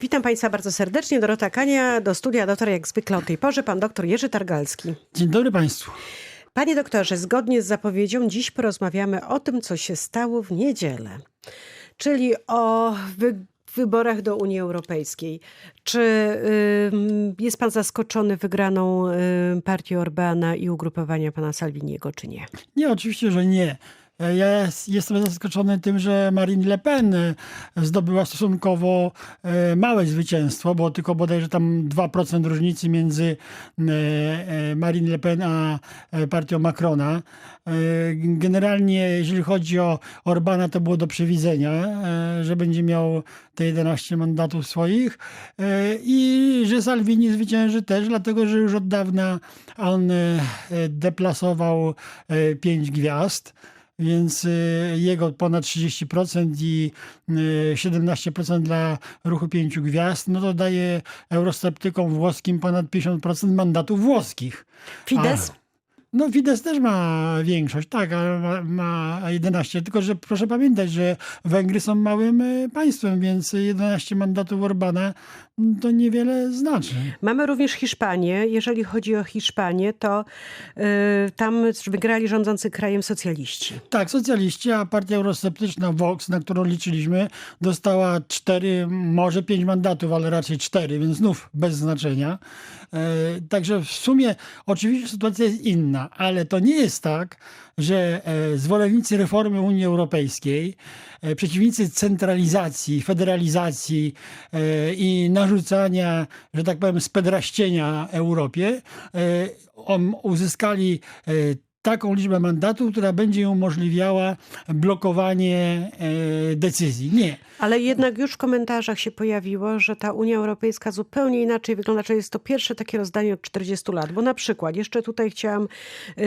Witam Państwa bardzo serdecznie. Dorota Kania do studia doktora jak zwykle o tej porze, pan doktor Jerzy Targalski. Dzień dobry Państwu. Panie doktorze, zgodnie z zapowiedzią dziś porozmawiamy o tym, co się stało w niedzielę, czyli o wy wyborach do Unii Europejskiej. Czy y, jest pan zaskoczony wygraną y, partii Orbana i ugrupowania pana Salviniego, czy nie? Nie, oczywiście, że nie. Ja jest, jestem zaskoczony tym, że Marine Le Pen e, zdobyła stosunkowo e, małe zwycięstwo, bo tylko bodajże tam 2% różnicy między e, Marine Le Pen a partią Macrona. Generalnie, jeżeli chodzi o Orbana, to było do przewidzenia, że będzie miał te 11 mandatów swoich i że Salvini zwycięży też, dlatego że już od dawna on deplasował 5 gwiazd więc jego ponad 30% i 17% dla ruchu pięciu gwiazd, no to daje eurosceptykom włoskim ponad 50% mandatów włoskich. Fidesz? A, no Fidesz też ma większość, tak, ale ma, ma 11, tylko że proszę pamiętać, że Węgry są małym państwem, więc 11 mandatów Orbana to niewiele znaczy. Mamy również Hiszpanię. Jeżeli chodzi o Hiszpanię, to yy, tam wygrali rządzący krajem socjaliści. Tak, socjaliści, a partia eurosceptyczna Vox, na którą liczyliśmy, dostała cztery, może pięć mandatów, ale raczej cztery, więc znów bez znaczenia. Yy, także w sumie oczywiście sytuacja jest inna, ale to nie jest tak, że e, zwolennicy reformy Unii Europejskiej, e, przeciwnicy centralizacji, federalizacji e, i narzucania, że tak powiem, spedraścienia Europie, uzyskali taką liczbę mandatów, która będzie umożliwiała blokowanie decyzji. Nie. Ale jednak już w komentarzach się pojawiło, że ta Unia Europejska zupełnie inaczej wygląda, że jest to pierwsze takie rozdanie od 40 lat. Bo na przykład, jeszcze tutaj chciałam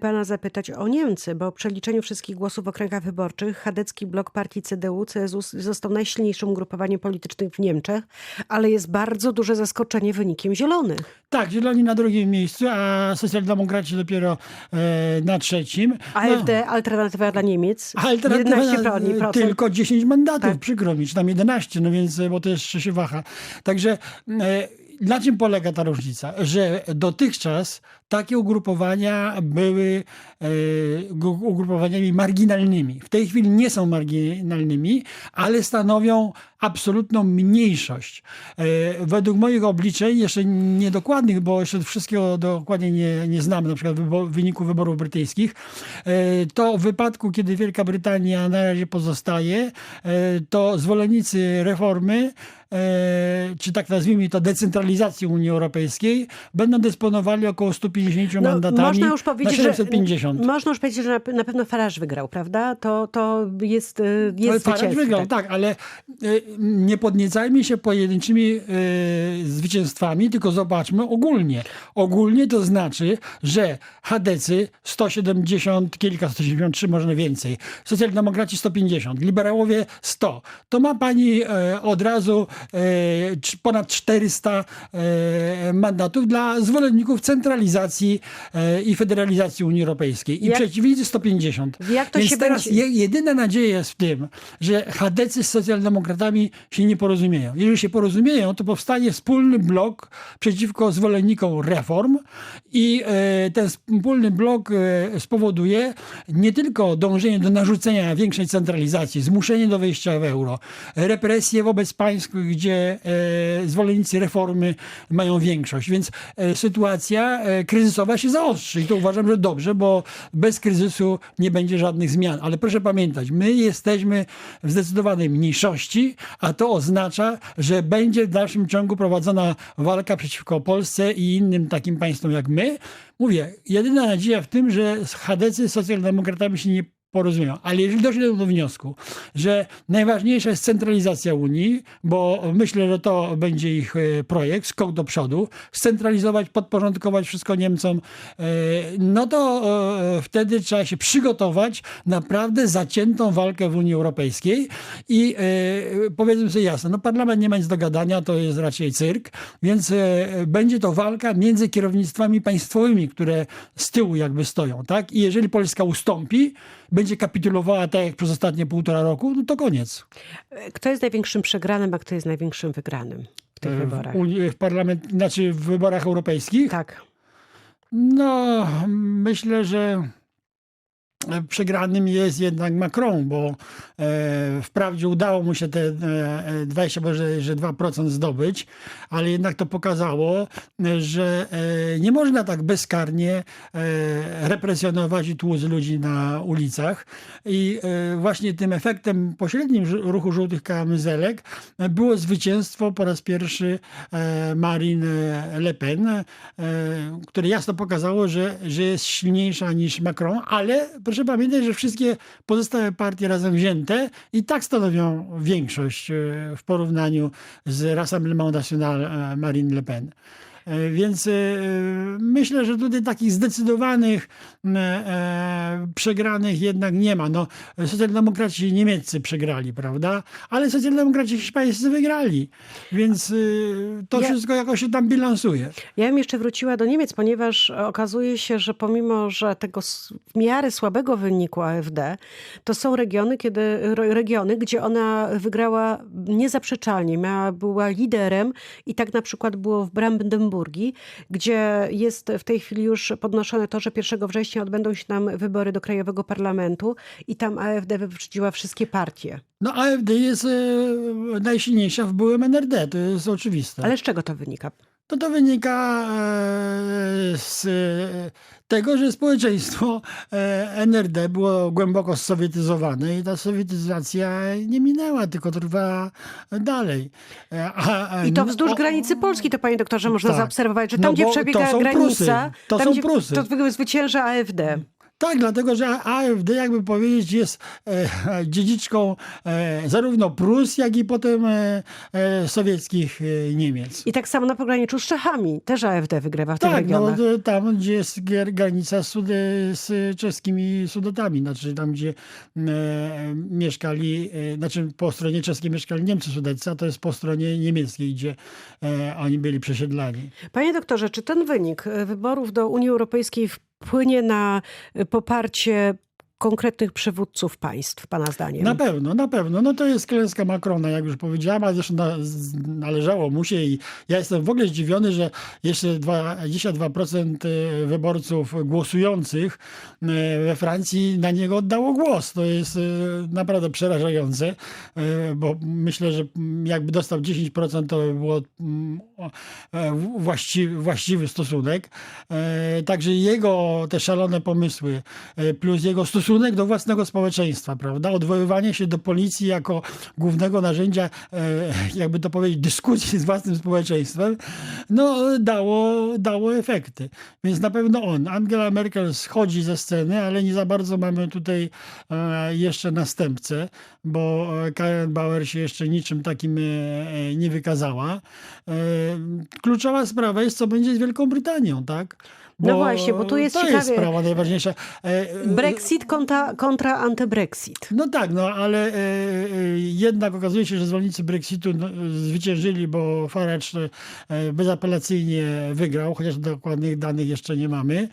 pana zapytać o Niemcy, bo w przeliczeniu wszystkich głosów w okręgach wyborczych chadecki blok partii CDU, CSU został najsilniejszym ugrupowaniem politycznym w Niemczech, ale jest bardzo duże zaskoczenie wynikiem Zielonych. Tak, Zieloni na drugim miejscu, a socjaldemokraci dopiero e, na trzecim. AfD, no, Alternatywa dla Niemiec, alternatywa 11%. Tylko 10 mandatów, tak. przykro mi, czy tam 11, no więc, bo to jeszcze się waha. Także e, na czym polega ta różnica? Że dotychczas takie ugrupowania były e, ugrupowaniami marginalnymi. W tej chwili nie są marginalnymi, ale stanowią absolutną mniejszość. E, według moich obliczeń, jeszcze niedokładnych, bo jeszcze wszystkiego dokładnie nie, nie znamy, na przykład wyniku wyborów brytyjskich, e, to w wypadku, kiedy Wielka Brytania na razie pozostaje, to zwolennicy reformy czy tak nazwijmy to decentralizacji Unii Europejskiej, będą dysponowali około 150 no, mandatami można już powiedzieć, na 750. Że, można już powiedzieć, że na, na pewno Farage wygrał, prawda? To, to jest, jest Farage wygrał, tak, ale nie podniecajmy się pojedynczymi zwycięstwami, tylko zobaczmy ogólnie. Ogólnie to znaczy, że Hadecy 170, kilka, 173, może więcej. Socjaldemokraci 150, liberałowie 100. To ma pani od razu ponad 400 mandatów dla zwolenników centralizacji i federalizacji Unii Europejskiej. I jak, przeciwnicy 150. Jak to Więc się teraz będzie... jedyna nadzieja jest w tym, że Hadecy z socjaldemokratami się nie porozumieją. Jeżeli się porozumieją, to powstanie wspólny blok przeciwko zwolennikom reform i ten wspólny blok spowoduje nie tylko dążenie do narzucenia większej centralizacji, zmuszenie do wejścia w euro, represje wobec państw, gdzie zwolennicy reformy mają większość. Więc sytuacja kryzysowa się zaostrzy i to uważam, że dobrze, bo bez kryzysu nie będzie żadnych zmian. Ale proszę pamiętać, my jesteśmy w zdecydowanej mniejszości, a to oznacza, że będzie w dalszym ciągu prowadzona walka przeciwko Polsce i innym takim państwom jak my. Mówię, jedyna nadzieja w tym, że z socjaldemokratami się nie porozumieją. Ale jeżeli dojdzie do wniosku, że najważniejsza jest centralizacja Unii, bo myślę, że to będzie ich e, projekt, skok do przodu, scentralizować, podporządkować wszystko Niemcom, e, no to e, wtedy trzeba się przygotować naprawdę zaciętą walkę w Unii Europejskiej i powiedzmy sobie jasno, no parlament nie ma nic do gadania, to jest raczej cyrk, więc będzie to walka między kierownictwami państwowymi, które z tyłu jakby stoją, tak? I jeżeli Polska ustąpi, będzie kapitulowała tak jak przez ostatnie półtora roku, no to koniec. Kto jest największym przegranym, a kto jest największym wygranym? tych w, wyborach. Unii- w parlament, znaczy w wyborach europejskich. Tak. No, myślę, że przegranym jest jednak Macron, bo e, wprawdzie udało mu się te e, 20, może że 2% zdobyć, ale jednak to pokazało, e, że e, nie można tak bezkarnie e, represjonować i tłuc ludzi na ulicach. I e, właśnie tym efektem pośrednim ruchu żółtych kamizelek e, było zwycięstwo po raz pierwszy Marine Le Pen, które jasno pokazało, że, że jest silniejsza niż Macron, ale proszę pamiętać, że wszystkie pozostałe partie razem wzięte i tak stanowią większość e, w porównaniu z Rassemblement National e, Marine Le Pen. E, Więc e, myślę, że tutaj takich zdecydowanych e, przegranych jednak nie ma. No, socjaldemokraci niemieccy przegrali, prawda? Ale socjaldemokraci hiszpańscy wygrali. Więc to Ja- wszystko jakoś się tam bilansuje. Ja bym jeszcze wróciła do Niemiec, ponieważ okazuje się, że pomimo, że tego w miarę słabego wyniku AfD, to są regiony, kiedy, regiony gdzie ona wygrała niezaprzeczalnie. Miała, była liderem i tak na przykład było w Gdzie jest w tej chwili już podnoszone to, że 1 września odbędą się tam wybory do Krajowego Parlamentu i tam AfD wyprzedziła wszystkie partie. No AfD jest e, najsilniejsza w byłym NRD, to jest oczywiste. Ale z czego to wynika? To to wynika e, z e, tego, że społeczeństwo e, NRD było głęboko sowietyzowane i ta sowietyzacja nie minęła, tylko trwa dalej. A- I to wzdłuż o- granicy Polski, to panie doktorze, można Tak. zaobserwować, że No tam, gdzie bo przebiega granica, Prusy. To tam, są gdzie Prusy. to zwycięża AfD. Tak, dlatego że AfD, jakby powiedzieć, jest e, dziedziczką e, zarówno Prus, jak i potem e, e, sowieckich e, Niemiec. I tak samo na pograniczu z Czechami. Też AfD wygrywa w tych Tak, no, regionach. to tam gdzie jest granica z, z czeskimi Sudetami, znaczy tam gdzie e, mieszkali, znaczy po stronie czeskiej mieszkali Niemcy Sudeccy, a to jest po stronie niemieckiej, gdzie oni byli przesiedlani. Panie doktorze, czy ten wynik wyborów do Unii Europejskiej wpłynie na e, poparcie konkretnych przywódców państw, pana zdaniem? Na pewno, na pewno. No to jest klęska Macrona, jak już powiedziałem, a zresztą należało mu się i ja jestem w ogóle zdziwiony, że jeszcze dwa- 22% wyborców głosujących e, we Francji na niego oddało głos. To jest e, naprawdę przerażające, e, bo myślę, że jakby dostał 10% to by było mm, e, właściwy, właściwy stosunek. E, Także jego te szalone pomysły e, plus jego stosunek do własnego społeczeństwa, prawda? Odwoływanie się do policji jako głównego narzędzia, e, jakby to powiedzieć, dyskusji z własnym społeczeństwem, no dało, dało efekty. Więc na pewno on. Angela Merkel schodzi ze sceny, ale nie za bardzo mamy tutaj e, jeszcze następcę, bo e, Karen Bauer się jeszcze niczym takim nie wykazała. Kluczowa sprawa jest, co będzie z Wielką Brytanią, tak? No właśnie, bo tu jest to jest ciekawie. sprawa najważniejsza. Brexit kontra, kontra antybrexit. no tak, no ale e, e, jednak okazuje się, że zwolennicy Brexitu no, zwyciężyli, bo Farage e, bezapelacyjnie wygrał, chociaż dokładnych danych jeszcze nie mamy.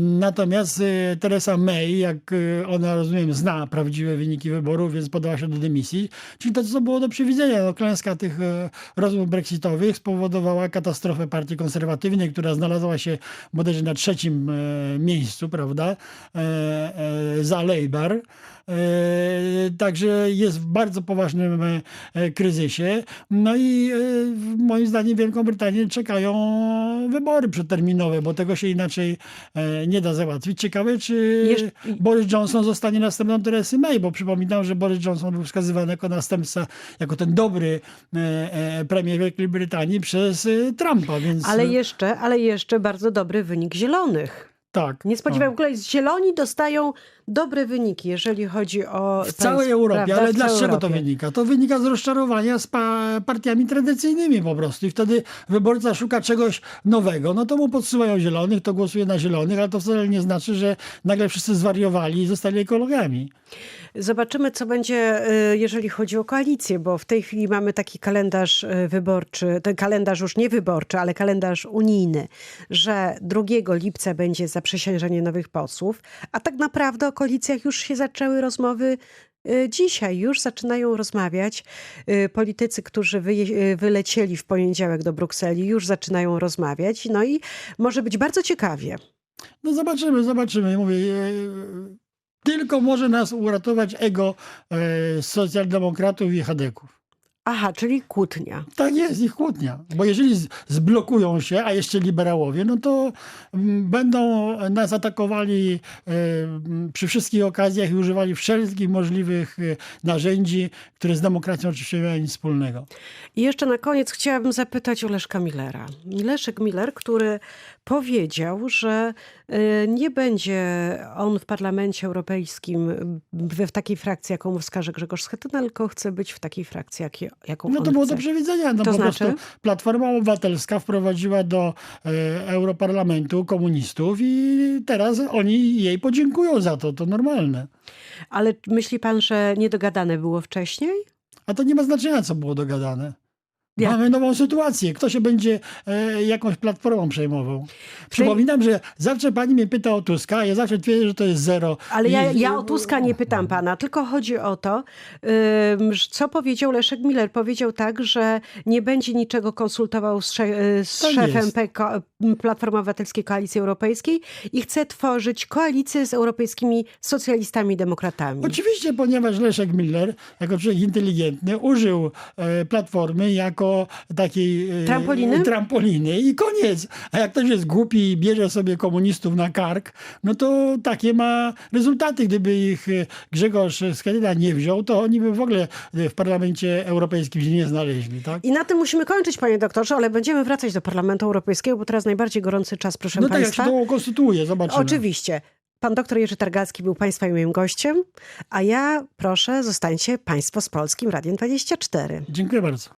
Natomiast Theresa May, jak ona rozumiem, zna prawdziwe wyniki wyborów, więc podała się do dymisji. Czyli to, co było do przewidzenia. No, klęska tych rozmów brexitowych spowodowała katastrofę partii konserwatywnej, która znalazła się bodajże na trzecim miejscu, prawda, za Labour. E, Także jest w bardzo poważnym e, e, kryzysie. No i e, moim zdaniem Wielką Brytanię czekają wybory przedterminowe, bo tego się inaczej e, nie da załatwić. Ciekawe, czy Boris Johnson zostanie następną Teresy May, bo przypominam, że Boris Johnson był wskazywany jako następca, jako ten dobry e, e, premier Wielkiej Brytanii przez e, Trumpa, więc Ale jeszcze, ale jeszcze bardzo dobry wynik zielonych. Tak. Nie spodziewałem w ogóle, zieloni dostają dobre wyniki, jeżeli chodzi o... W całej Europie, prawda, ale dlaczego to wynika? To wynika z rozczarowania z pa- partiami tradycyjnymi po prostu. I wtedy wyborca szuka czegoś nowego. No to mu podsyłają zielonych, to głosuje na zielonych, ale to wcale nie znaczy, że nagle wszyscy zwariowali i zostali ekologami. Zobaczymy, co będzie, y, jeżeli chodzi o koalicję, bo w tej chwili mamy taki kalendarz y, wyborczy, ten kalendarz już nie wyborczy, ale kalendarz unijny, że 2 lipca będzie zaprzysiężenie nowych posłów, a tak naprawdę o koalicjach już się zaczęły rozmowy y, dzisiaj już zaczynają rozmawiać. Politycy, którzy wylecieli w poniedziałek do Brukseli, już zaczynają rozmawiać. No i może być bardzo ciekawie. No zobaczymy, zobaczymy. Mówię, tylko może nas uratować ego e, socjaldemokratów i chadeków. Aha, czyli kłótnia. Tak jest, ich kłótnia. Bo jeżeli z- zblokują się, a jeszcze liberałowie, no to mm, będą nas atakowali e, m, przy wszystkich okazjach i używali wszelkich możliwych e, narzędzi, które z demokracją oczywiście nie mają nic wspólnego. I jeszcze na koniec chciałabym zapytać o Leszka Millera. Leszek Miller, który powiedział, że nie będzie on w Parlamencie Europejskim we w takiej frakcji, jaką wskaże Grzegorz Schetyna, tylko chce być w takiej frakcji, jakie- jaką No to było chce. do przewidzenia. No To po znaczy? prostu Platforma Obywatelska wprowadziła do e, Europarlamentu komunistów i teraz oni jej podziękują za to. To normalne. Ale myśli pan, że niedogadane było wcześniej? A to nie ma znaczenia, co było dogadane. Jak? Mamy nową sytuację. Kto się będzie e, jakąś platformą przejmował? Przypominam, że zawsze pani mnie pyta o Tuska, a ja zawsze twierdzę, że to jest zero. Ale ja, ja o Tuska nie pytam pana, tylko chodzi o to, ż- co powiedział Leszek Miller. Powiedział tak, że nie będzie niczego konsultował z, sze, y, z Tak szefem. PK, Platformy Obywatelskiej Koalicji Europejskiej i chce tworzyć koalicję z europejskimi socjalistami i demokratami. Oczywiście, ponieważ Leszek Miller, jako człowiek inteligentny, użył e, platformy jako takiej e, Trampoliny? trampoliny i koniec. A jak ktoś jest głupi i bierze sobie komunistów na kark, no to takie ma rezultaty. Gdyby ich e, Grzegorz Schetyna nie wziął, to oni by w ogóle w parlamencie europejskim się nie znaleźli. Tak? I na tym musimy kończyć, panie doktorze, ale będziemy wracać do Parlamentu Europejskiego, bo teraz najbardziej gorący czas, proszę No tak, jak państwa. się to ukonstytuuje, zobaczymy. Oczywiście. Pan doktor Jerzy Targalski był Państwa i moim gościem, a ja proszę, zostańcie Państwo z Polskim Radiem 24. Dziękuję bardzo.